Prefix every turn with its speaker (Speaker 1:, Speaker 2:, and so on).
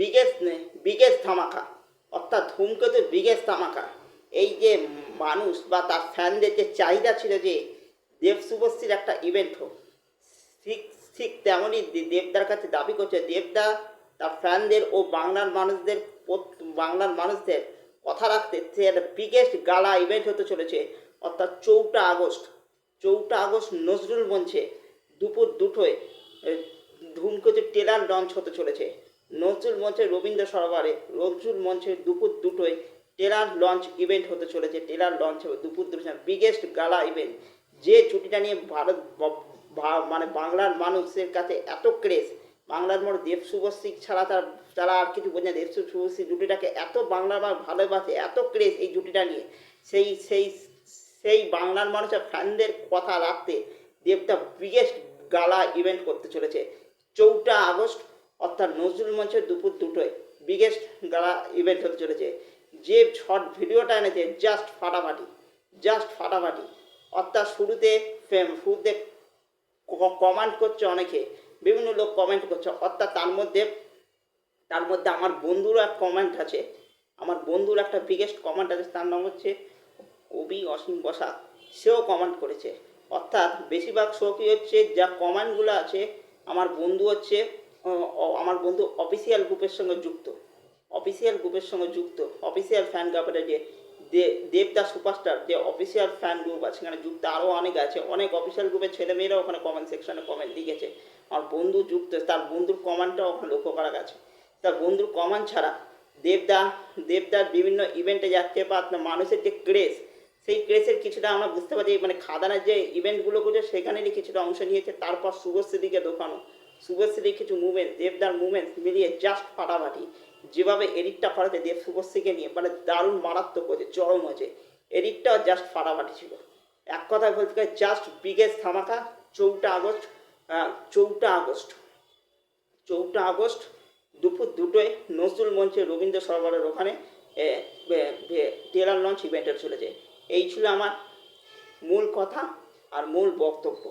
Speaker 1: Biggest biggest ধামাকা। অর্থাৎ ধূমকেতুর biggest ধামাকা। এই যে মানুষ বা তার ফ্যানদের যে চাহিদা ছিল যে দেব শুভশ্রীর একটা ইভেন্ট হোক, ঠিক ঠিক তেমনই দেবদার কাছে দাবি করছে, দেবদা তার ফ্যানদের ও বাংলার মানুষদের বাংলার মানুষদের কথা রাখতে সে একটা বিগেস্ট গালা ইভেন্ট হতে চলেছে, অর্থাৎ চৌঠা আগস্ট। চৌঠা আগস্ট নজরুল মঞ্চে দুপুর দুটোয় ধূমকেতু টেলার লঞ্চ হতে চলেছে। নজরুল মঞ্চে রবীন্দ্র সরোবরে, নজরুল মঞ্চে দুপুর দুটোয় টেলার লঞ্চ ইভেন্ট হতে চলেছে। টেলার লঞ্চ দুপুর দুটো বিগেস্ট গালা ইভেন্ট যে ছুটিটা নিয়ে ভারত মানে বাংলার মানুষের কাছে এত ক্রেজ বাংলার মানুষ দেব শুভশ্রী ছাড়া তার, তারা আর কিছু বোঝে না। দেব শুভশ্রী জুটিটাকে এত বাংলার মানুষ ভালোবাসে, এত ক্রেজ এই জুটিটা নিয়ে। সেই সেই সেই বাংলার মানুষের ফ্যানদের কথা রাখতে দেবটা বিগেস্ট গালা ইভেন্ট করতে চলেছে। চৌঠা আগস্ট অর্থাৎ নজরুল মঞ্চের দুপুর দুটোয় বিগেস্ট গালা ইভেন্ট হতে চলেছে। যে শর্ট ভিডিওটা এনেছে জাস্ট ফাটাফাটি জাস্ট ফাটাফাটি। অর্থাৎ শুরুতে ফেম শুরুতে কমেন্ট করছে অনেকে, বিভিন্ন লোক কমেন্ট করছে। অর্থাৎ তার মধ্যে তার মধ্যে আমার বন্ধুর এক কমেন্ট আছে। আমার বন্ধুর একটা বিগেস্ট কমেন্ট আছে, তার নাম হচ্ছে কবি অসীম বসাক সেও কমেন্ট করেছে। অর্থাৎ বেশিরভাগ শো হচ্ছে, যা কমেন্টগুলো আছে, আমার বন্ধু হচ্ছে আমার বন্ধু অফিসিয়াল গ্রুপের সঙ্গে যুক্ত। অফিসিয়াল গ্রুপের সঙ্গে যুক্ত। অফিসিয়াল ফ্যান গ্রুপের যে দেবদা সুপারস্টার যে অফিসিয়াল ফ্যান গ্রুপ আছে, সেখানে যুক্ত। আরও অনেক আছে। অনেক অফিসিয়াল গ্রুপের ছেলে ছেলেমেয়েরা ওখানে কমেন্ট সেকশনে কমেন্ট লিখেছে। আমার বন্ধু যুক্ত, তার বন্ধুর কমেন্টটা ওখানে লক্ষ্য করা গেছে। তার বন্ধুর কমেন্ট ছাড়া দেবদা, দেবদার বিভিন্ন ইভেন্টে যাচ্ছে বা আপনার মানুষের যে ক্রেজ সেই ক্রেসের কিছুটা আমরা বুঝতে পারছি। মানে খাদানের যে ইভেন্টগুলো করছে, সেখানেরই কিছুটা অংশ নিয়েছে। তারপর শুভশ্রীদিকে দোকানো শুভশ্রীর কিছু মুভমেন্ট দেবদার মুভমেন্ট মিলিয়ে জাস্ট ফাটাফাটি। যেভাবে এডিটটা করেছে দেব শুভশ্রীকে নিয়ে মানে দারুণ মারাত্মক হয়েছে, চরম হয়েছে। এডিটটাও জাস্ট ফাটাফাটি ছিল। এক কথায় বলতে গেলে জাস্ট বিগেস্ট ধামাকা, চৌঠা আগস্ট চৌঠা আগস্ট। চৌঠা আগস্ট, দুপুর দুটোয় নজরুল মঞ্চে রবীন্দ্র সরোবরের ওখানে টেলার লঞ্চ ইভেন্টের চলেছে। এই ছিল আমার মূল কথা আর মূল বক্তব্য।